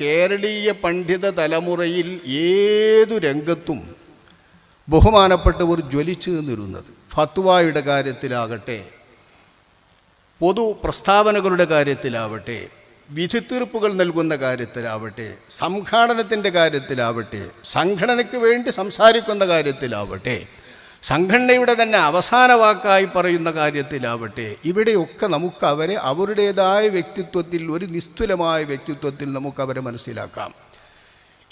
കേരളീയ പണ്ഡിത തലമുറയിൽ ഏതു രംഗത്തും ബഹുമാനപ്പെട്ടവർ ജ്വലിച്ചു നിന്നിരുന്നത്. ഫത്വായുടെ കാര്യത്തിലാകട്ടെ പൊതു പ്രസ്താവനകളുടെ കാര്യത്തിലാവട്ടെ വിധിത്തീർപ്പുകൾ നൽകുന്ന കാര്യത്തിലാവട്ടെ സംഘാടനത്തിന്റെ കാര്യത്തിലാവട്ടെ സംഘടനയ്ക്ക് വേണ്ടി സംസാരിക്കുന്ന കാര്യത്തിലാവട്ടെ സംഘടനയുടെ തന്നെ അവസാന വാക്കായി പറയുന്ന കാര്യത്തിലാവട്ടെ ഇവിടെയൊക്കെ നമുക്ക് അവരെ അവരുടേതായ വ്യക്തിത്വത്തിൽ ഒരു നിസ്തുലമായ വ്യക്തിത്വത്തിൽ നമുക്ക് അവരെ മനസ്സിലാക്കാം.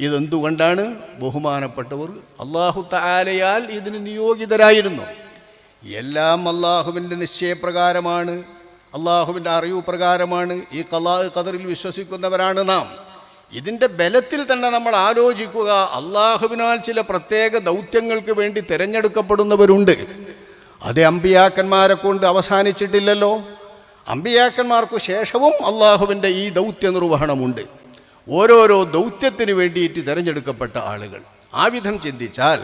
ഇതെന്തുകൊണ്ടാണ് ബഹുമാനപ്പെട്ടവർ അള്ളാഹു താലയാൽ ഇതിന് നിയോഗിതരായിരുന്നു? എല്ലാം അള്ളാഹുവിന്റെ നിശ്ചയപ്രകാരമാണ് അള്ളാഹുവിന്റെ അറിവ് പ്രകാരമാണ് ഈ കലാ കതറിൽ വിശ്വസിക്കുന്നവരാണ് നാം. ഇതിന്റെ ബലത്തിൽ തന്നെ നമ്മൾ ആലോചിക്കുക അള്ളാഹുവിനാൽ ചില പ്രത്യേക ദൗത്യങ്ങൾക്ക് വേണ്ടി തിരഞ്ഞെടുക്കപ്പെടുന്നവരുണ്ട്. അത് അമ്പിയാക്കന്മാരെ കൊണ്ട് അവസാനിച്ചിട്ടില്ലല്ലോ. അമ്പിയാക്കന്മാർക്ക് ശേഷവും അള്ളാഹുവിന്റെ ഈ ദൗത്യ നിർവഹണമുണ്ട്. ഓരോരോ ദൗത്യത്തിന് വേണ്ടിയിട്ട് തിരഞ്ഞെടുക്കപ്പെട്ട ആളുകൾ. ആ വിധം ചിന്തിച്ചാൽ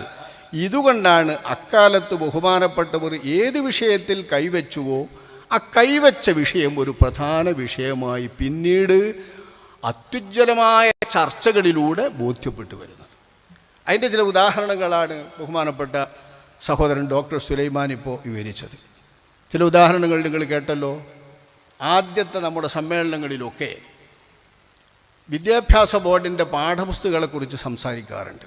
ഇതുകൊണ്ടാണ് അക്കാലത്ത് ബഹുമാനപ്പെട്ടവർ ഏത് വിഷയത്തിൽ കൈവച്ചുവോ ആ കൈവച്ച വിഷയം ഒരു പ്രധാന വിഷയമായി പിന്നീട് അത്യുജ്വലമായ ചർച്ചകളിലൂടെ ബോധ്യപ്പെട്ടു വരുന്നത്. അതിന്റെ ചില ഉദാഹരണങ്ങളാണ് ബഹുമാനപ്പെട്ട സഹോദരൻ ഡോക്ടർ സുലൈമാൻ ഇപ്പോൾ വിവരിച്ചത്. ചില ഉദാഹരണങ്ങൾ നിങ്ങൾ കേട്ടല്ലോ. ആദ്യത്തെ നമ്മുടെ സമ്മേളനങ്ങളിലൊക്കെ വിദ്യാഭ്യാസ ബോർഡിന്റെ പാഠപുസ്തകങ്ങളെക്കുറിച്ച് സംസാരിക്കാറുണ്ട്.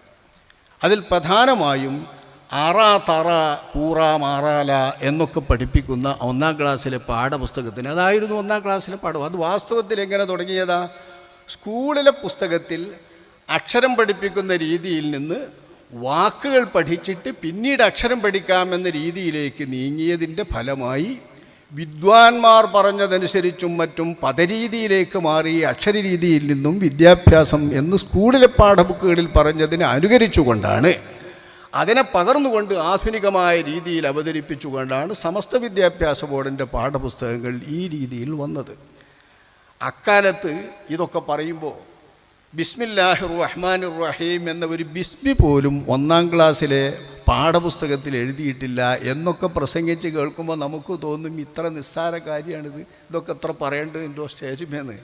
അതിൽ പ്രധാനമായും ആറാ തറ കൂറ മാറാല എന്നൊക്കെ പഠിപ്പിക്കുന്ന ഒന്നാം ക്ലാസ്സിലെ പാഠപുസ്തകത്തിന് അതായിരുന്നു ഒന്നാം ക്ലാസ്സിലെ പാഠം. അത് വാസ്തവത്തിൽ എങ്ങനെ തുടങ്ങിയതാ? സ്കൂളിലെ പുസ്തകത്തിൽ അക്ഷരം പഠിപ്പിക്കുന്ന രീതിയിൽ നിന്ന് വാക്കുകൾ പഠിച്ചിട്ട് പിന്നീട് അക്ഷരം പഠിക്കാമെന്ന രീതിയിലേക്ക് നീങ്ങിയതിന്റെ ഫലമായി വിദ്വാൻമാർ പറഞ്ഞതനുസരിച്ചും മറ്റും പദരീതിയിലേക്ക് മാറി അക്ഷരരീതിയിൽ നിന്നും വിദ്യാഭ്യാസം എന്ന് സ്കൂളിലെ പാഠബുക്കുകളിൽ പറഞ്ഞതിനെ അനുകരിച്ചുകൊണ്ടാണ്. അതിനെ പകർന്നുകൊണ്ട് ആധുനികമായ രീതിയിൽ അവതരിപ്പിച്ചുകൊണ്ടാണ് സമസ്ത വിദ്യാഭ്യാസ ബോർഡിന്റെ പാഠപുസ്തകങ്ങൾ ഈ രീതിയിൽ വന്നത്. അക്കാലത്ത് ഇതൊക്കെ പറയുമ്പോൾ ബിസ്മില്ലാഹിർ റഹ്മാനിർ റഹീം എന്ന ഒരു ബിസ്മി പോലും ഒന്നാം ക്ലാസ്സിലെ പാഠപുസ്തകത്തിൽ എഴുതിയിട്ടില്ല എന്നൊക്കെ പ്രസംഗിച്ച് കേൾക്കുമ്പോൾ നമുക്ക് തോന്നും ഇത്ര നിസ്സാര കാര്യമാണിത് ഇതൊക്കെ എത്ര പറയേണ്ടതുണ്ടോ സ്റ്റേജിമേന്ന്.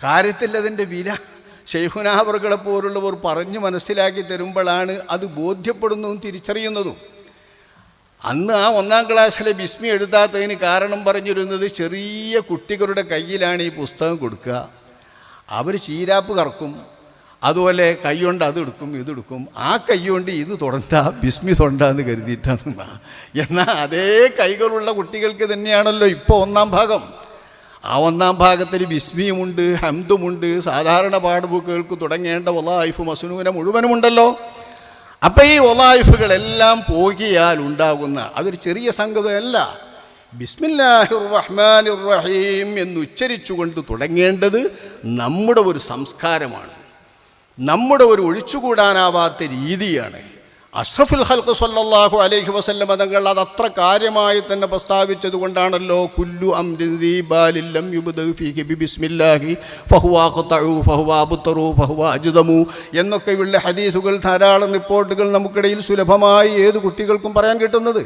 കാര്യത്തിൽ അതിന്റെ വില ഷെയ്ഖുനാബറുകളെ പോലുള്ളവർ പറഞ്ഞു മനസ്സിലാക്കി തരുമ്പോഴാണ് അത് ബോധ്യപ്പെടുന്നതും തിരിച്ചറിയുന്നതും. അന്ന് ആ ഒന്നാം ക്ലാസ്സിലെ ബിസ്മി എഴുതാത്തതിന് കാരണം പറഞ്ഞിരുന്നത് ചെറിയ കുട്ടികളുടെ കയ്യിലാണ് ഈ പുസ്തകം കൊടുക്കുക. അവർ ചീരാപ്പ് കറക്കും. അതുപോലെ കൈകൊണ്ട് അത് എടുക്കും ഇതെടുക്കും ആ കൈകൊണ്ട് ഇത് തൊടണ്ട ബിസ്മി തൊണ്ടാന്ന് കരുതിയിട്ടാണ് എന്നാൽ അതേ കൈകളുള്ള കുട്ടികൾക്ക് തന്നെയാണല്ലോ ഇപ്പോൾ ഒന്നാം ഭാഗം. ആ ഒന്നാം ഭാഗത്തിൽ ബിസ്മിയുമുണ്ട് ഹംദുമുണ്ട് സാധാരണ പാഠബുക്കുകൾക്ക് തുടങ്ങേണ്ട വലായിഫ് മസുനൂന മുഴുവനുമുണ്ടല്ലോ. അപ്പം ഈ ഒലായിഫുകളെല്ലാം പോകിയാൽ ഉണ്ടാകുന്ന അതൊരു ചെറിയ സംഗതിയല്ല. ബിസ്മില്ലാഹിർ റഹ്മാനിർ റഹീം എന്ന് ഉച്ചരിച്ചുകൊണ്ട് തുടങ്ങേണ്ടത് നമ്മുടെ ഒരു സംസ്കാരമാണ്. നമ്മുടെ ഒരു ഒഴിച്ചുകൂടാനാവാത്ത രീതിയാണ്. അഷ്റഫുൽ ഹൽക്ക് സല്ലാഹു അലൈഹി വസല്ലം തങ്ങൾ അത് അത്ര കാര്യമായി തന്നെ പ്രസ്താവിച്ചത് കൊണ്ടാണല്ലോ കുല്ലു അജ്ദമു എന്നൊക്കെയുള്ള ഹദീസുകൾ ധാരാളം റിപ്പോർട്ടുകൾ നമുക്കിടയിൽ സുലഭമായി ഏത് കുട്ടികൾക്കും പറയാൻ കിട്ടുന്നത്.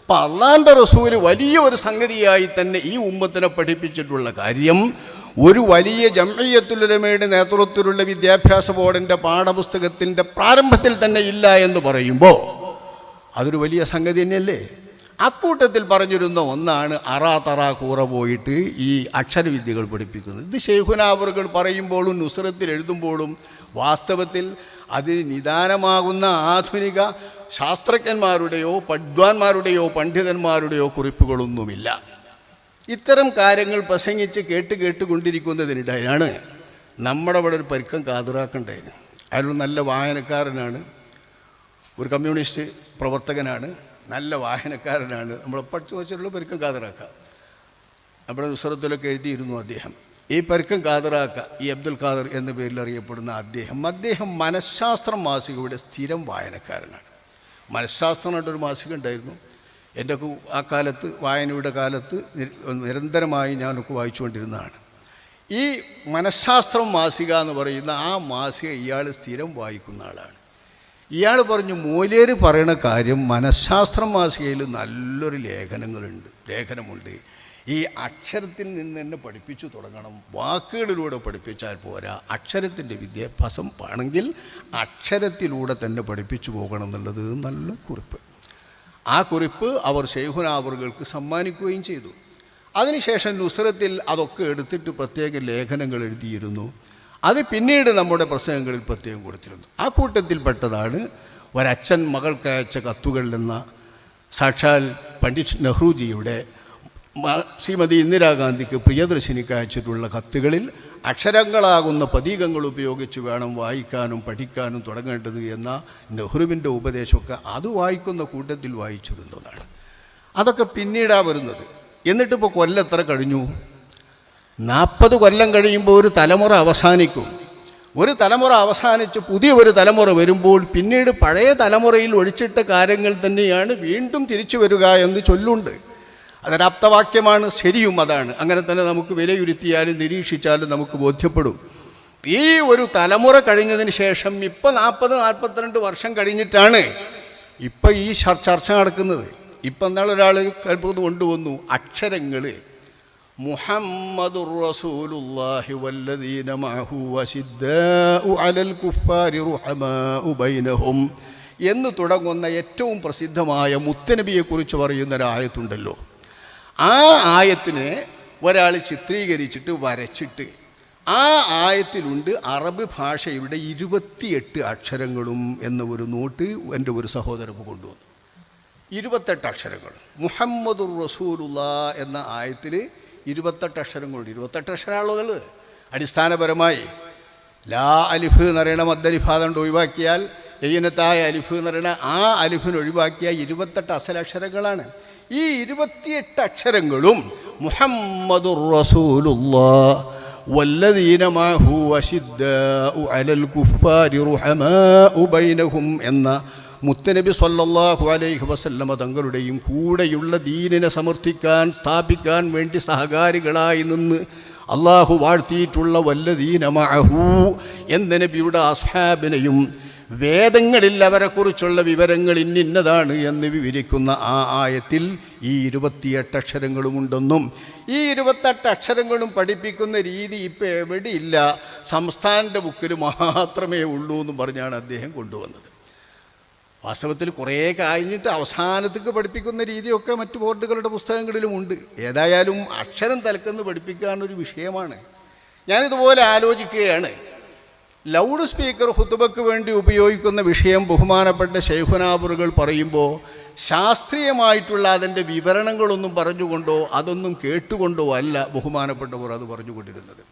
അപ്പം അള്ളാന്റെ റസൂൽ വലിയ ഒരു സംഗതിയായി തന്നെ ഈ ഉമ്മത്തിനെ പഠിപ്പിച്ചിട്ടുള്ള കാര്യം ഒരു വലിയ ജംഇയ്യത്തുലമയുടെ നേതൃത്വത്തിലുള്ള വിദ്യാഭ്യാസ ബോർഡിന്റെ പാഠപുസ്തകത്തിന്റെ പ്രാരംഭത്തിൽ തന്നെ ഇല്ല എന്ന് പറയുമ്പോൾ അതൊരു വലിയ സംഗതി തന്നെയല്ലേ? അക്കൂട്ടത്തിൽ പറഞ്ഞിരുന്ന ഒന്നാണ് അറാ തറ കൂറ പോയിട്ട് ഈ അക്ഷരവിദ്യകൾ പഠിപ്പിക്കുന്നത്. ഇത് ശേഖുനാവറുകൾ പറയുമ്പോഴും നുസ്രത്തിൽ എഴുതുമ്പോഴും വാസ്തവത്തിൽ അതിന് നിദാനമാകുന്ന ആധുനിക ശാസ്ത്രജ്ഞന്മാരുടെയോ പഡ്വാന്മാരുടെയോ പണ്ഡിതന്മാരുടെയോ കുറിപ്പുകളൊന്നുമില്ല. ഇത്തരം കാര്യങ്ങൾ പ്രസംഗിച്ച് കേട്ട് കേട്ടുകൊണ്ടിരിക്കുന്നതിനിടെയാണ് നമ്മുടെ അവിടെ ഒരു പരുക്കം കാതറാക്കണ്ടായിരുന്നു അയാൾ നല്ല വായനക്കാരനാണ്. ഒരു കമ്മ്യൂണിസ്റ്റ് പ്രവർത്തകനാണ്. നല്ല വായനക്കാരനാണ്. നമ്മൾ പഠിച്ചു വെച്ചിട്ടുള്ള പരുക്കം കാതറാക്ക. നമ്മുടെ പുസ്തകത്തിലൊക്കെ എഴുതിയിരുന്നു അദ്ദേഹം. ഈ പരുക്കം കാതറാക്ക ഈ അബ്ദുൽ ഖാദർ എന്ന പേരിൽ അറിയപ്പെടുന്ന അദ്ദേഹം അദ്ദേഹം മനഃശാസ്ത്രം മാസികയുടെ സ്ഥിരം വായനക്കാരനാണ്. മനഃശാസ്ത്രമായിട്ടൊരു മാസിക ഉണ്ടായിരുന്നു. എന്റെ ആ കാലത്ത് വായനയുടെ കാലത്ത് നിര- നിരന്തരമായി ഞാനൊക്കെ വായിച്ചുകൊണ്ടിരുന്നതാണ്. ഈ മനഃശാസ്ത്രം മാസിക എന്ന് പറയുന്ന ആ മാസിക ഇയാൾ സ്ഥിരം വായിക്കുന്ന ആളാണ്. ഇയാൾ പറഞ്ഞു മൂലേര് പറയണ കാര്യം മനഃശാസ്ത്രം മാസികയിൽ നല്ലൊരു ലേഖനങ്ങളുണ്ട് ലേഖനമുണ്ട്. ഈ അക്ഷരത്തിൽ നിന്ന് തന്നെ പഠിപ്പിച്ചു തുടങ്ങണം വാക്കുകളിലൂടെ പഠിപ്പിച്ചാൽ പോരാ. അക്ഷരത്തിന്റെ വിദ്യാഭ്യാസം ആണെങ്കിൽ അക്ഷരത്തിലൂടെ തന്നെ പഠിപ്പിച്ചു പോകണം എന്നുള്ളത് നല്ല കുറിപ്പ്. ആ കുറിപ്പ് അവർ ശൈഖുനാവറുകൾക്ക് സമ്മാനിക്കുകയും ചെയ്തു. അതിനുശേഷം നുസ്രത്തിൽ അതൊക്കെ എടുത്തിട്ട് പ്രത്യേക ലേഖനങ്ങൾ എഴുതിയിരുന്നു. അത് പിന്നീട് നമ്മുടെ പ്രസംഗങ്ങളിൽ പ്രത്യേകം കൊടുത്തിരുന്നു. ആ കൂട്ടത്തിൽപ്പെട്ടതാണ് ഒരച്ഛൻ മകൾക്ക് അയച്ച കത്തുകൾ എന്ന സാക്ഷാൽ പണ്ഡിറ്റ് നെഹ്റുജിയുടെ ശ്രീമതി ഇന്ദിരാഗാന്ധിക്ക് പ്രിയദർശിനിക്ക് അയച്ചിട്ടുള്ള കത്തുകളിൽ അക്ഷരങ്ങളാകുന്ന പ്രതീകങ്ങൾ ഉപയോഗിച്ച് വേണം വായിക്കാനും പഠിക്കാനും തുടങ്ങേണ്ടത് എന്ന നെഹ്റുവിന്റെ ഉപദേശമൊക്കെ അത് വായിക്കുന്ന കൂട്ടത്തിൽ വായിച്ചിരുന്നതാണ്. അതൊക്കെ പിന്നീടാണ് വരുന്നത്. എന്നിട്ടിപ്പോൾ കൊല്ലം എത്ര കഴിഞ്ഞു? നാൽപ്പത് കൊല്ലം കഴിയുമ്പോൾ ഒരു തലമുറ അവസാനിക്കും. ഒരു തലമുറ അവസാനിച്ച് പുതിയ ഒരു തലമുറ വരുമ്പോൾ പിന്നീട് പഴയ തലമുറയിൽ ഒഴിച്ചിട്ട കാര്യങ്ങൾ തന്നെയാണ് വീണ്ടും തിരിച്ചു വരിക എന്ന് ചൊല്ലുണ്ട്. അതൊരാപ്തവാക്യമാണ് ശരിയും അതാണ്. അങ്ങനെ തന്നെ നമുക്ക് വിലയിരുത്തിയാലും നിരീക്ഷിച്ചാലും നമുക്ക് ബോധ്യപ്പെടും. ഈ ഒരു തലമുറ കഴിഞ്ഞതിന് ശേഷം ഇപ്പം നാൽപ്പത് നാൽപ്പത്തിരണ്ട് വർഷം കഴിഞ്ഞിട്ടാണ് ഇപ്പം ഈ ചർ- ചർച്ച നടക്കുന്നത്. ഇപ്പം എന്നാൽ ഒരാൾ കൽപ്പത് കൊണ്ടുവന്നു? അക്ഷരങ്ങൾ മുഹമ്മദുർ റസൂലുള്ളാഹി വല്ലദീന മഅഹു വശിദ്ദാഉ അലൽ കുഫാരി റുഹമാഉ എന്ന് തുടങ്ങുന്ന ഏറ്റവും പ്രസിദ്ധമായ മുത്തനബിയെക്കുറിച്ച് പറയുന്ന ഒരായത്തുണ്ടല്ലോ ആ ആയത്തിനെ ഒരാൾ ചിത്രീകരിച്ചിട്ട് വരച്ചിട്ട് ആ ആയത്തിലുണ്ട് അറബ് ഭാഷയുടെ ഇരുപത്തിയെട്ട് അക്ഷരങ്ങളും എന്ന ഒരു നോട്ട് എന്റെ ഒരു സഹോദരൻ കൊണ്ടുവന്നു. ഇരുപത്തെട്ട് അക്ഷരങ്ങൾ. മുഹമ്മദുർ റസൂലുള്ള എന്ന ആയത്തിൽ ഇരുപത്തെട്ട് അക്ഷരങ്ങളുണ്ട്. ഇരുപത്തെട്ട് അക്ഷരമാണുള്ളത് അടിസ്ഥാനപരമായി ലാ അലിഫ് എന്ന് പറയുന്ന മദ്ദലിഫാദണ്ട് ഒഴിവാക്കിയാൽ എയ്യനത്തായ അലിഫ് എന്ന് പറയുന്ന ആ അലിഫിന് ഒഴിവാക്കിയ ഇരുപത്തെട്ട് അസലക്ഷരങ്ങളാണ്. ഈ ഇരുപത്തിയെട്ട് അക്ഷരങ്ങളും മുഹമ്മദുർ റസൂലുള്ള വല്ലദീന മാഹു അലൽ കുഫാരി ബൈനഹും എന്ന മുത്തനബി സല്ലല്ലാഹു അലൈഹി വസല്ലമ തങ്ങളുടെയും കൂടെയുള്ള ദീനിനെ സമർത്ഥിക്കാൻ സ്ഥാപിക്കാൻ വേണ്ടി സഹകാരികളായി നിന്ന് അള്ളാഹു വാഴ്ത്തിയിട്ടുള്ള വല്ലദീന മാഹു എന്ന നബിയുടെ അസ്ഹാബിനെയും വേദങ്ങളിൽ അവരെക്കുറിച്ചുള്ള വിവരങ്ങൾ ഇന്നിന്നതാണ് എന്ന് വിവരിക്കുന്ന ആ ആയത്തിൽ ഈ ഇരുപത്തിയെട്ട് അക്ഷരങ്ങളുമുണ്ടെന്നും ഈ ഇരുപത്തെട്ട് അക്ഷരങ്ങളും പഠിപ്പിക്കുന്ന രീതി ഇപ്പോൾ എവിടെയില്ല സംസ്ഥാനന്റെ ബുക്കിൽ മാത്രമേ ഉള്ളൂ എന്ന് പറഞ്ഞാണ് അദ്ദേഹം കൊണ്ടുവന്നത്. വാസ്തവത്തിൽ കുറേ കഴിഞ്ഞിട്ട് അവസാനത്തേക്ക് പഠിപ്പിക്കുന്ന രീതിയൊക്കെ മറ്റു ബോർഡുകളുടെ പുസ്തകങ്ങളിലുമുണ്ട് ഏതായാലും അക്ഷരം തലക്കെന്ന് പഠിപ്പിക്കാനൊരു വിഷയമാണ്. ഞാനിതുപോലെ ആലോചിക്കുകയാണ്. ലൗഡ് സ്പീക്കർ ഹുത്തുബക്ക് വേണ്ടി ഉപയോഗിക്കുന്ന വിഷയം ബഹുമാനപ്പെട്ട ശൈഖുനാബറുകൾ പറയുമ്പോൾ ശാസ്ത്രീയമായിട്ടുള്ള അതിന്റെ വിവരണങ്ങളൊന്നും പറഞ്ഞുകൊണ്ടോ അതൊന്നും കേട്ടുകൊണ്ടോ അല്ല ബഹുമാനപ്പെട്ടവർ അത് പറഞ്ഞുകൊണ്ടിരുന്നത്.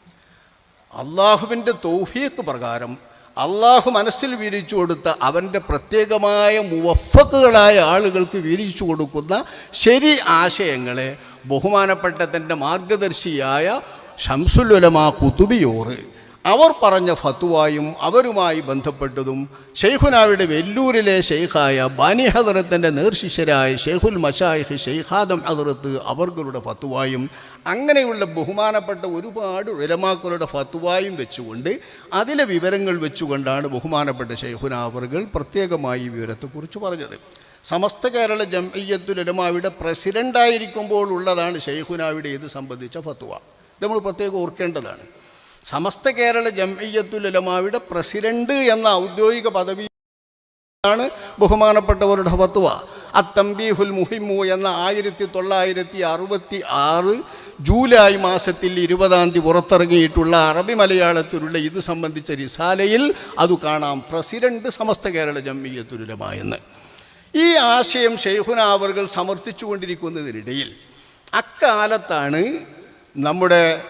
അള്ളാഹുവിന്റെ തൗഫീഖ് പ്രകാരം അള്ളാഹു മനസ്സിൽ വിരിച്ചു കൊടുത്ത അവന്റെ പ്രത്യേകമായ മുവഫക്കുകളായ ആളുകൾക്ക് വിരിച്ചു കൊടുക്കുന്ന ശരി ആശയങ്ങളെ ബഹുമാനപ്പെട്ട തന്റെ മാർഗദർശിയായ ഷംസുലുലമാ കുതുബിയോറ് അവർ പറഞ്ഞ ഫത്തുവായും അവരുമായി ബന്ധപ്പെട്ടതും ഷെയ്ഖുനാവിടെ വെല്ലൂരിലെ ഷെയ്ഖായ ബാനി ഹദറത്തിന്റെ നേർശിഷ്യരായ ഷെയ്ഖുൽ മഷായിഖ് ഷെയ്ഖാദം ഹദറത്ത് അവർകളുടെ ഫത്തുവായും അങ്ങനെയുള്ള ബഹുമാനപ്പെട്ട ഒരുപാട് ഉലമാക്കളുടെ ഫത്തുവായും വെച്ചുകൊണ്ട് അതിലെ വിവരങ്ങൾ വെച്ചുകൊണ്ടാണ് ബഹുമാനപ്പെട്ട ഷെയ്ഖുന പ്രത്യേകമായി വിവരത്തെക്കുറിച്ച് പറഞ്ഞത്. സമസ്ത കേരള ജംഇയ്യത്തുൽ ഉലമാവിടെ പ്രസിഡന്റായിരിക്കുമ്പോൾ ഉള്ളതാണ് ഷെയ്ഖുനാവിടെ ഇത് സംബന്ധിച്ച ഫത്വ. നമ്മൾ പ്രത്യേകം ഓർക്കേണ്ടതാണ്. സമസ്ത കേരള ജംഇയ്യത്തുൽ ഉലമാവിടെ പ്രസിഡന്റ് എന്ന ഔദ്യോഗിക പദവി ആണ് ബഹുമാനപ്പെട്ടവരുടെ ഫത്വ. അത്തംബീഹുൽ മുഹിമു എന്ന ആയിരത്തി തൊള്ളായിരത്തി അറുപത്തി ആറ് ജൂലൈ മാസത്തിൽ ഇരുപതാം തീയതി പുറത്തിറങ്ങിയിട്ടുള്ള അറബി മലയാളത്തിലുള്ള ഇത് സംബന്ധിച്ച റിസാലയിൽ അത് കാണാം. പ്രസിഡന്റ് സമസ്ത കേരള ജമ്മിയത്തുലമ എന്ന്. ഈ ആശയം ഷെയ്ഖുന സമർത്ഥിച്ചു സമർത്ഥിച്ചുകൊണ്ടിരിക്കുന്നതിനിടയിൽ അക്കാലത്താണ് നമ്മുടെ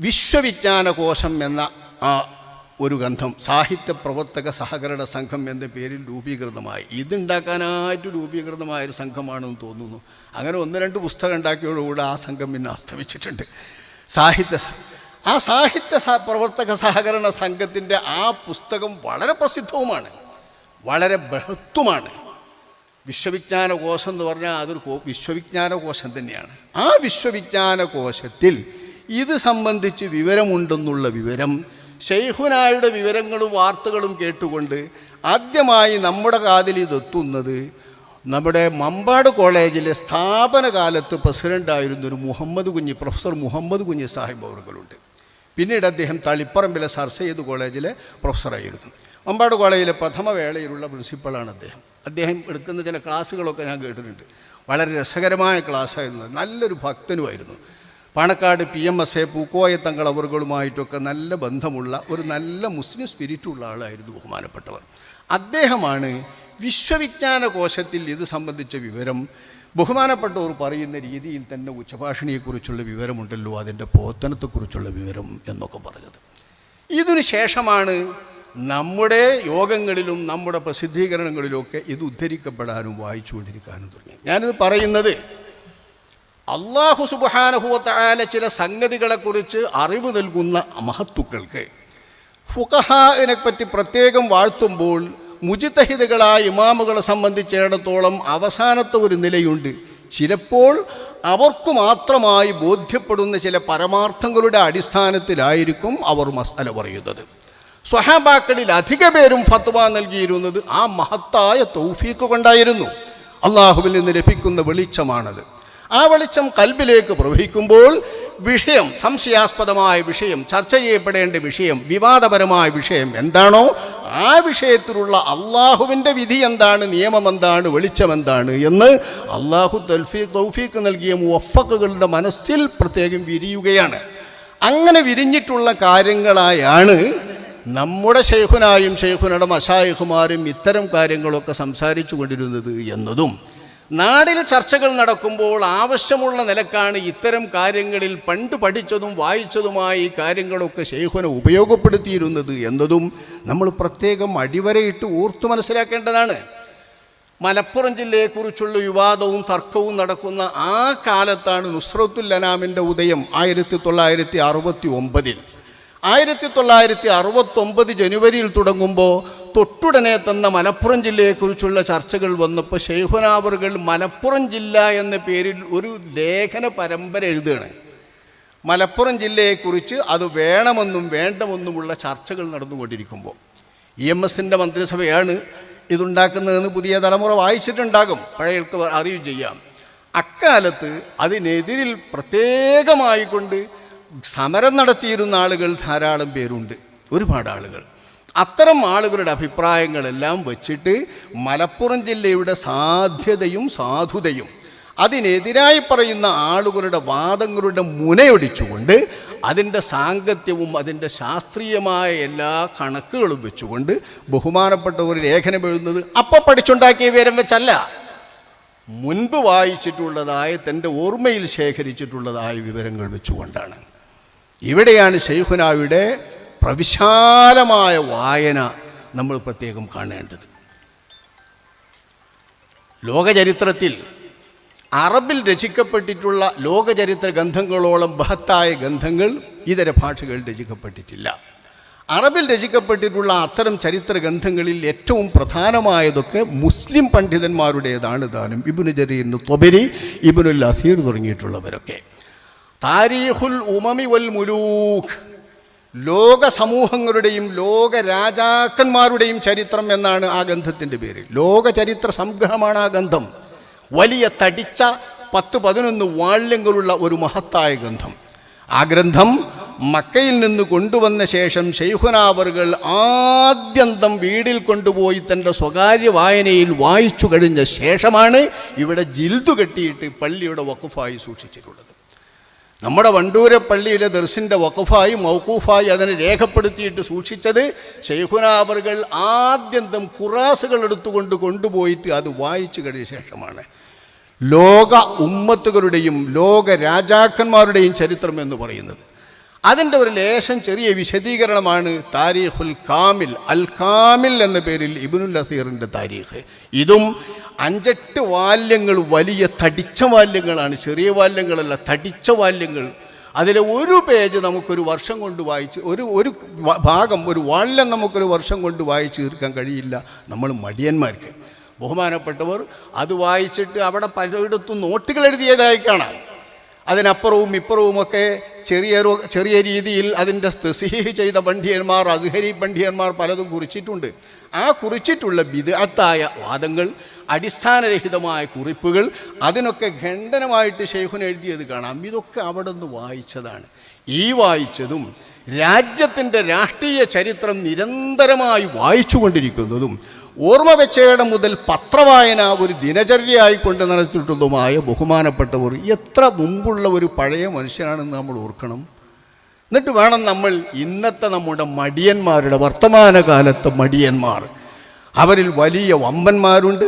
വിശ്വവിജ്ഞാനകോശം എന്ന ആ ഒരു ഗ്രന്ഥം സാഹിത്യ പ്രവർത്തക സഹകരണ സംഘം എന്ന പേരിൽ രൂപീകൃതമായി. ഇതുണ്ടാക്കാനായിട്ട് രൂപീകൃതമായ ഒരു സംഘമാണെന്ന് തോന്നുന്നു. അങ്ങനെ ഒന്ന് രണ്ട് പുസ്തകം ഉണ്ടാക്കിയോടുകൂടെ ആ സംഘം പിന്നെ അസ്തമിച്ചിട്ടുണ്ട്. സാഹിത്യ ആ സാഹിത്യ പ്രവർത്തക സഹകരണ സംഘത്തിന്റെ ആ പുസ്തകം വളരെ പ്രസിദ്ധവുമാണ്. വളരെ ബൃഹത്വമാണ് വിശ്വവിജ്ഞാനകോശം എന്ന് പറഞ്ഞാൽ അതൊരു വിശ്വവിജ്ഞാനകോശം തന്നെയാണ്. ആ വിശ്വവിജ്ഞാന കോശത്തിൽ ഇത് സംബന്ധിച്ച് വിവരമുണ്ടെന്നുള്ള വിവരം ഷെയ്ഖുനായുടെ വിവരങ്ങളും വാർത്തകളും കേട്ടുകൊണ്ട് ആദ്യമായി നമ്മുടെ കാതിൽ ഇതെത്തുന്നത് നമ്മുടെ മമ്പാട് കോളേജിലെ സ്ഥാപന കാലത്ത് പ്രസിഡന്റായിരുന്ന ഒരു മുഹമ്മദ് കുഞ്ഞി പ്രൊഫസർ മുഹമ്മദ് കുഞ്ഞി സാഹിബ് അവർകളുണ്ട് പിന്നീട് അദ്ദേഹം തളിപ്പറമ്പിലെ സർ സയ്യിദ് കോളേജിലെ പ്രൊഫസറായിരുന്നു. മമ്പാട് കോളേജിലെ പ്രഥമ വേളയിലുള്ള പ്രിൻസിപ്പളാണ് അദ്ദേഹം. അദ്ദേഹം എടുക്കുന്ന ചില ക്ലാസ്സുകളൊക്കെ ഞാൻ കേട്ടിട്ടുണ്ട്. വളരെ രസകരമായ ക്ലാസ്സായിരുന്നു. നല്ലൊരു ഭക്തനുമായിരുന്നു. Panakkad P M S A Pookoya Thangal അവറുകളുമായിട്ടൊക്കെ നല്ല ബന്ധമുള്ള ഒരു നല്ല മുസ്ലിം സ്പിരിറ്റുള്ള ആളായിരുന്നു ബഹുമാനപ്പെട്ടവർ. അദ്ദേഹമാണ് വിശ്വവിജ്ഞാന കോശത്തിൽ ഇത് സംബന്ധിച്ച വിവരം ബഹുമാനപ്പെട്ടവർ പറയുന്ന രീതിയിൽ തന്നെ ഉച്ചഭാഷണിയെക്കുറിച്ചുള്ള വിവരമുണ്ടല്ലോ അതിന്റെ പോത്തനത്തെക്കുറിച്ചുള്ള വിവരം എന്നൊക്കെ പറഞ്ഞത്. ഇതിനു ശേഷമാണ് നമ്മുടെ യോഗങ്ങളിലും നമ്മുടെ പ്രസിദ്ധീകരണങ്ങളിലുമൊക്കെ ഇത് ഉദ്ധരിക്കപ്പെടാനും വായിച്ചുകൊണ്ടിരിക്കാനും തുടങ്ങി ഞാനിത് പറയുന്നത് അള്ളാഹു സുബാനഹുവത്തായ ചില സംഗതികളെക്കുറിച്ച് അറിവ് നൽകുന്ന മഹത്തുക്കൾക്ക്. ഫുഖഹാനെ പറ്റി പ്രത്യേകം വാഴ്ത്തുമ്പോൾ മുജിത്തഹിദുകളായ ഇമാമുകളെ സംബന്ധിച്ചിടത്തോളം അവസാനത്തെ ഒരു നിലയുണ്ട്. ചിലപ്പോൾ അവർക്ക് മാത്രമായി ബോധ്യപ്പെടുന്ന ചില പരമാർത്ഥങ്ങളുടെ അടിസ്ഥാനത്തിലായിരിക്കും അവർ മസാല പറയുന്നത്. സ്വഹാബാക്കളിൽ അധിക പേരും ഫത്വ നൽകിയിരുന്നത് ആ മഹത്തായ തൗഫീക്ക് കൊണ്ടായിരുന്നു. അള്ളാഹുവിൽ നിന്ന് ലഭിക്കുന്ന വെളിച്ചമാണത്. ആ വെളിച്ചം കൽബിലേക്ക് പ്രവഹിക്കുമ്പോൾ വിഷയം സംശയാസ്പദമായ വിഷയം ചർച്ച ചെയ്യപ്പെടേണ്ട വിഷയം വിവാദപരമായ വിഷയം എന്താണോ ആ വിഷയത്തിലുള്ള അള്ളാഹുവിന്റെ വിധി എന്താണ് നിയമം എന്താണ് വെളിച്ചം എന്താണ് എന്ന് അള്ളാഹു തൽഫീഖ് തൗഫീഖ് നൽകിയ മുവഫക്കുകളുടെ മനസ്സിൽ പ്രത്യേകം വിരിയുകയാണ്. അങ്ങനെ വിരിഞ്ഞിട്ടുള്ള കാര്യങ്ങളായാണ് നമ്മുടെ ഷെയ്ഖുനായും ഷെയ്ഖുനയുടെ മഷായിഖുമാരും ഇത്തരം കാര്യങ്ങളൊക്കെ സംസാരിച്ചു കൊണ്ടിരുന്നത് എന്നതും. നാടിൽ ചർച്ചകൾ നടക്കുമ്പോൾ ആവശ്യമുള്ള നിലക്കാണ് ഇത്തരം കാര്യങ്ങളിൽ പണ്ട് പഠിച്ചതും വായിച്ചതുമായ കാര്യങ്ങളൊക്കെ ഷെയ്ഖുനെ ഉപയോഗപ്പെടുത്തിയിരുന്നത് എന്നതും നമ്മൾ പ്രത്യേകം അടിവരയിട്ട് ഓർത്തു മനസ്സിലാക്കേണ്ടതാണ്. മലപ്പുറം ജില്ലയെക്കുറിച്ചുള്ള വിവാദവും തർക്കവും നടക്കുന്ന ആ കാലത്താണ് നുസ്രത്തുൽ അനാമിന്റെ ഉദയം ആയിരത്തി തൊള്ളായിരത്തി അറുപത്തി ഒമ്പതിൽ. ആയിരത്തി തൊള്ളായിരത്തി അറുപത്തൊമ്പത് ജനുവരിയിൽ തുടങ്ങുമ്പോൾ തൊട്ടുടനെ തന്ന മലപ്പുറം ജില്ലയെക്കുറിച്ചുള്ള ചർച്ചകൾ വന്നപ്പോൾ ഷെയ്ഹുനാബറുകൾ മലപ്പുറം ജില്ല എന്ന പേരിൽ ഒരു ലേഖന പരമ്പര എഴുതുകയാണ്. മലപ്പുറം ജില്ലയെക്കുറിച്ച് അത് വേണമെന്നും വേണ്ടമെന്നുമുള്ള ചർച്ചകൾ നടന്നുകൊണ്ടിരിക്കുമ്പോൾ ഇ എം എസിന്റെ മന്ത്രിസഭയാണ് ഇതുണ്ടാക്കുന്നതെന്ന് പുതിയ തലമുറ വായിച്ചിട്ടുണ്ടാകും. പഴയൾക്ക് അറിയുകയും ചെയ്യാം. അക്കാലത്ത് അതിനെതിരിൽ പ്രത്യേകമായിക്കൊണ്ട് സമരം നടത്തിയിരുന്ന ആളുകൾ ധാരാളം പേരുണ്ട്. ഒരുപാട് ആളുകൾ. അത്തരം ആളുകളുടെ അഭിപ്രായങ്ങളെല്ലാം വച്ചിട്ട് മലപ്പുറം ജില്ലയുടെ സാധ്യതയും സാധുതയും അതിനെതിരായി പറയുന്ന ആളുകളുടെ വാദങ്ങളുടെ മുനയൊടിച്ചുകൊണ്ട് അതിന്റെ സാങ്കത്യവും അതിന്റെ ശാസ്ത്രീയമായ എല്ലാ കണക്കുകളും വെച്ചുകൊണ്ട് ബഹുമാനപ്പെട്ട ഒരു ലേഖനം എഴുതുന്നത് അപ്പം പഠിച്ചുണ്ടാക്കിയ വിവരം വെച്ചല്ല. മുൻപ് വായിച്ചിട്ടുള്ളതായ തന്റെ ഓർമ്മയിൽ ശേഖരിച്ചിട്ടുള്ളതായ വിവരങ്ങൾ വെച്ചുകൊണ്ടാണ്. ഇവിടെയാണ് ഷെയ്ഖുനാവിയുടെ പ്രവിശാലമായ വായന നമ്മൾ പ്രത്യേകം കാണേണ്ടത്. ലോകചരിത്രത്തിൽ അറബിൽ രചിക്കപ്പെട്ടിട്ടുള്ള ലോകചരിത്ര ഗന്ധങ്ങളോളം ബഹത്തായ ഗന്ധങ്ങൾ ഇതര ഭാഷകളിൽ രചിക്കപ്പെട്ടിട്ടില്ല. അറബിൽ രചിക്കപ്പെട്ടിട്ടുള്ള അത്തരം ചരിത്ര ഗ്രന്ഥങ്ങളിൽ ഏറ്റവും പ്രധാനമായതൊക്കെ മുസ്ലിം പണ്ഡിതന്മാരുടേതാണ് താനും ഇബുനു ജരീന്ന് തൊബരി ഇബുനുൽ അസീർ തുടങ്ങിയിട്ടുള്ളവരൊക്കെ. താരീഖുൽ ഉമമി വൽ മുലൂഖ് ലോക സമൂഹങ്ങളുടെയും ലോക രാജാക്കന്മാരുടെയും ചരിത്രം എന്നാണ് ആ ഗന്ധത്തിന്റെ പേര്. ലോക ചരിത്ര സംഗ്രഹമാണ് ആ ഗന്ധം വലിയ തടിച്ച പത്ത് പതിനൊന്ന് വാള്യങ്ങളുള്ള ഒരു മഹത്തായ ഗ്രന്ഥം. ആ ഗ്രന്ഥം മക്കയിൽ നിന്ന് കൊണ്ടുവന്ന ശേഷം ഷെയ്ഹുനാവറുകൾ ആദ്യന്തം വീടിൽ കൊണ്ടുപോയി തന്റെ സ്വകാര്യ വായനയിൽ വായിച്ചു കഴിഞ്ഞ ശേഷമാണ് ഇവിടെ ജിൽതു കെട്ടിയിട്ട് പള്ളിയുടെ വക്കുഫായി സൂക്ഷിച്ചിട്ടുള്ളത്. നമ്മുടെ വണ്ടൂര പള്ളിയിലെ ദർശിന്റെ വഖഫായി മൗക്കൂഫായി അതിനെ രേഖപ്പെടുത്തിയിട്ട് സൂക്ഷിച്ചത് ഷെയ്ഖുനാവറുകൾ ആദ്യന്തം ഖുറാസുകൾ എടുത്തുകൊണ്ട് കൊണ്ടുപോയിട്ട് അത് വായിച്ചു കഴിഞ്ഞ ശേഷമാണ്. ലോക ഉമ്മത്തുകളുടെയും ലോക രാജാക്കന്മാരുടെയും ചരിത്രം എന്ന് പറയുന്നത്. അതിന്റെ ഒരു ലേശം ചെറിയ വിശദീകരണമാണ് താരീഖുൽ കാമിൽ. അൽ കാമിൽ എന്ന പേരിൽ ഇബിനുൽ അസീറിന്റെ താരീഖ്. ഇതും അഞ്ചെട്ട് വാല്യങ്ങൾ വലിയ തടിച്ച വാല്യങ്ങളാണ്. ചെറിയ വാല്യങ്ങളല്ല തടിച്ച വാല്യങ്ങൾ. അതിലെ ഒരു പേജ് നമുക്കൊരു വർഷം കൊണ്ട് വായിച്ച് ഒരു ഒരു ഭാഗം ഒരു വാല്യം നമുക്കൊരു വർഷം കൊണ്ട് വായിച്ച് തീർക്കാൻ കഴിയില്ല. നമ്മൾ മടിയന്മാർക്ക്. ബഹുമാനപ്പെട്ടവർ അത് വായിച്ചിട്ട് അവിടെ പലയിടത്തും നോട്ടുകൾ എഴുതിയതായി കാണാം. അതിനപ്പുറവും ഇപ്പുറവുമൊക്കെ ചെറിയ ചെറിയ രീതിയിൽ അതിന്റെ തെസീഹ് ചെയ്ത പണ്ഡിയന്മാർ അസ്ഹരി പണ്ഡിയന്മാർ പലതും കുറിച്ചിട്ടുണ്ട്. ആ കുറിച്ചിട്ടുള്ള വിദഗ്ധായ വാദങ്ങൾ അടിസ്ഥാനരഹിതമായ കുറിപ്പുകൾ അതിനൊക്കെ ഖണ്ഡനമായിട്ട് ഷെയ്ഖുൻ എഴുതിയത് കാണാം. ഇതൊക്കെ അവിടെ നിന്ന് വായിച്ചതാണ്. ഈ വായിച്ചതും രാജ്യത്തിന്റെ രാഷ്ട്രീയ ചരിത്രം നിരന്തരമായി വായിച്ചുകൊണ്ടിരിക്കുന്നതും ഓർമ്മ വെച്ചയിടം മുതൽ പത്രവായന ഒരു ദിനചര്യയായി കൊണ്ട് നടത്തിയിട്ടുള്ളതുമായ ബഹുമാനപ്പെട്ടവർ എത്ര മുമ്പുള്ള ഒരു പഴയ മനുഷ്യനാണെന്ന് നമ്മൾ ഓർക്കണം. എന്നിട്ട് വേണം നമ്മൾ ഇന്നത്തെ നമ്മുടെ മടിയന്മാരുടെ വർത്തമാനകാലത്തെ മടിയന്മാർ. അവരിൽ വലിയ വമ്പന്മാരുണ്ട്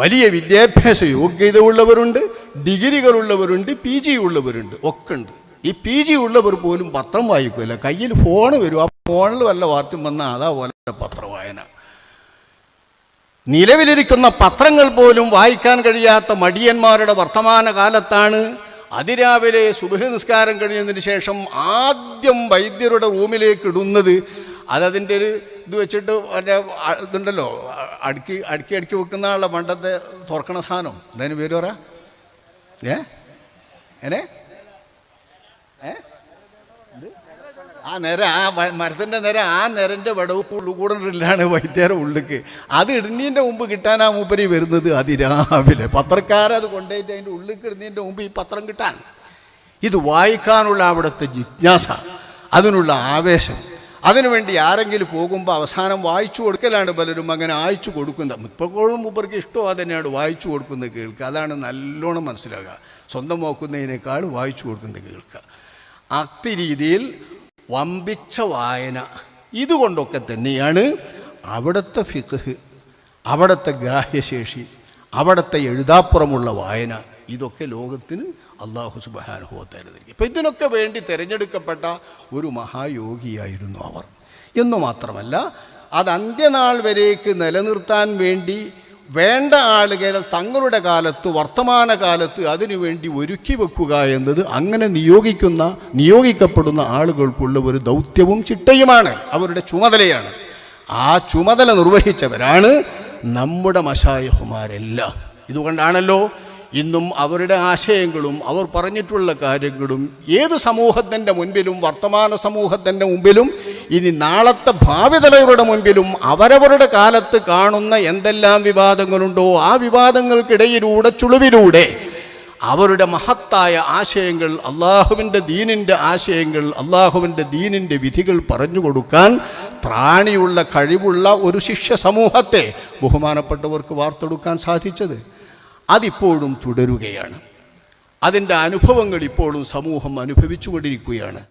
വലിയ വിദ്യാഭ്യാസ യോഗ്യത ഉള്ളവരുണ്ട് ഡിഗ്രികളുള്ളവരുണ്ട് പി ജി ഉള്ളവരുണ്ട് ഒക്കെ ഉണ്ട് ഈ പി ജി ഉള്ളവർ പോലും പത്രം വായിക്കില്ല കയ്യിൽ ഫോൺ വരും ആ ഫോണിൽ വല്ല വാർത്തയും വന്നാൽ അതാ പോലെ പത്രവായന. നിലവിലിരിക്കുന്ന പത്രങ്ങൾ പോലും വായിക്കാൻ കഴിയാത്ത മടിയന്മാരുടെ വർത്തമാന കാലത്താണ് അതിരാവിലെ സുബഹി നിസ്കാരം കഴിഞ്ഞതിന് ശേഷം ആദ്യം വൈദ്യരുടെ റൂമിലേക്ക് ഇടുന്നത്. അതതിന്റെ ഒരു ഇത് വെച്ചിട്ട് മറ്റേ ഇതുണ്ടല്ലോ അടുക്കി അടുക്കി അടുക്കി വെക്കുന്ന ആളുടെ പണ്ടത്തെ തുറക്കണ സാധനം. എന്തായാലും പേര് പറ? ഏ? ഏ? ആ നിര ആ മരത്തിന്റെ നേരെ ആ നേരന്റെ വടവ് ഉള്ളുകൂടലാണ് വൈദ്യരുടെ ഉള്ളിക്ക്. അത് ഇടുന്നതിന്റെ മുമ്പ് കിട്ടാനാ മൂപ്പരി വരുന്നത് അതിരാവിലെ. പത്രക്കാരത് കൊണ്ടുപോയിട്ട് അതിന്റെ ഉള്ളിൽ ഇടുന്നതിന്റെ മുമ്പ് ഈ പത്രം കിട്ടാൻ. ഇത് വായിക്കാനുള്ള അവിടുത്തെ ജിജ്ഞാസ അതിനുള്ള ആവേശം. അതിനുവേണ്ടി ആരെങ്കിലും പോകുമ്പോൾ അവസാനം വായിച്ചു കൊടുക്കലാണ് പലരും അങ്ങനെ അയച്ചു കൊടുക്കുന്നത്. ഇപ്പോഴും മൂപ്പർക്ക് ഇഷ്ടം തന്നെയാണ് വായിച്ചു കൊടുക്കുന്നത് കേൾക്കുക. അതാണ് നല്ലോണം മനസ്സിലാക്കുക. സ്വന്തം നോക്കുന്നതിനേക്കാൾ വായിച്ചു കൊടുക്കുന്നത് കേൾക്കുക. അത്തി രീതിയിൽ വമ്പിച്ച വായന. ഇതുകൊണ്ടൊക്കെ തന്നെയാണ് അവിടുത്തെ ഫിഖ് അവിടുത്തെ ഗ്രാഹ്യശേഷി അവിടുത്തെ എഴുതാപ്പുറമുള്ള വായന. ഇതൊക്കെ ലോകത്തിന് അള്ളാഹു സുബാനുഭവത്തായി നൽകി. ഇതിനൊക്കെ വേണ്ടി തിരഞ്ഞെടുക്കപ്പെട്ട ഒരു മഹായോഗിയായിരുന്നു അവർ. എന്നു മാത്രമല്ല അത് അന്ത്യനാൾ വരേക്ക് നിലനിർത്താൻ വേണ്ടി വേണ്ട ആളുകൾ തങ്ങളുടെ കാലത്ത് വർത്തമാനകാലത്ത് അതിനുവേണ്ടി ഒരുക്കി വെക്കുക എന്നത് അങ്ങനെ നിയോഗിക്കുന്ന നിയോഗിക്കപ്പെടുന്ന ആളുകൾക്കുള്ള ഒരു ദൗത്യവും ചിട്ടയുമാണ്. അവരുടെ ചുമതലയാണ്. ആ ചുമതല നിർവഹിച്ചവരാണ് നമ്മുടെ മഷായഹുമാരെല്ലാം. ഇതുകൊണ്ടാണല്ലോ ഇന്നും അവരുടെ ആശയങ്ങളും അവർ പറഞ്ഞിട്ടുള്ള കാര്യങ്ങളും ഏത് സമൂഹത്തിന്റെ മുൻപിലും വർത്തമാന സമൂഹത്തിന്റെ മുമ്പിലും ഇനി നാളത്തെ ഭാവി തലവരുടെ മുൻപിലും അവരവരുടെ കാലത്ത് കാണുന്ന എന്തെല്ലാം വിവാദങ്ങളുണ്ടോ ആ വിവാദങ്ങൾക്കിടയിലൂടെ ചുളിവിലൂടെ അവരുടെ മഹത്തായ ആശയങ്ങൾ അള്ളാഹുവിന്റെ ദീനിന്റെ ആശയങ്ങൾ അള്ളാഹുവിന്റെ ദീനിന്റെ വിധികൾ പറഞ്ഞു കൊടുക്കാൻ ത്രാണിയുള്ള കഴിവുള്ള ഒരു ശിഷ്യ സമൂഹത്തെ ബഹുമാനപ്പെട്ടവർക്ക് വാർത്തെടുക്കാൻ സാധിച്ചത്. അതിപ്പോഴും തുടരുകയാണ്. അതിന്റെ അനുഭവങ്ങൾ ഇപ്പോഴും സമൂഹം അനുഭവിച്ചുകൊണ്ടിരിക്കുകയാണ്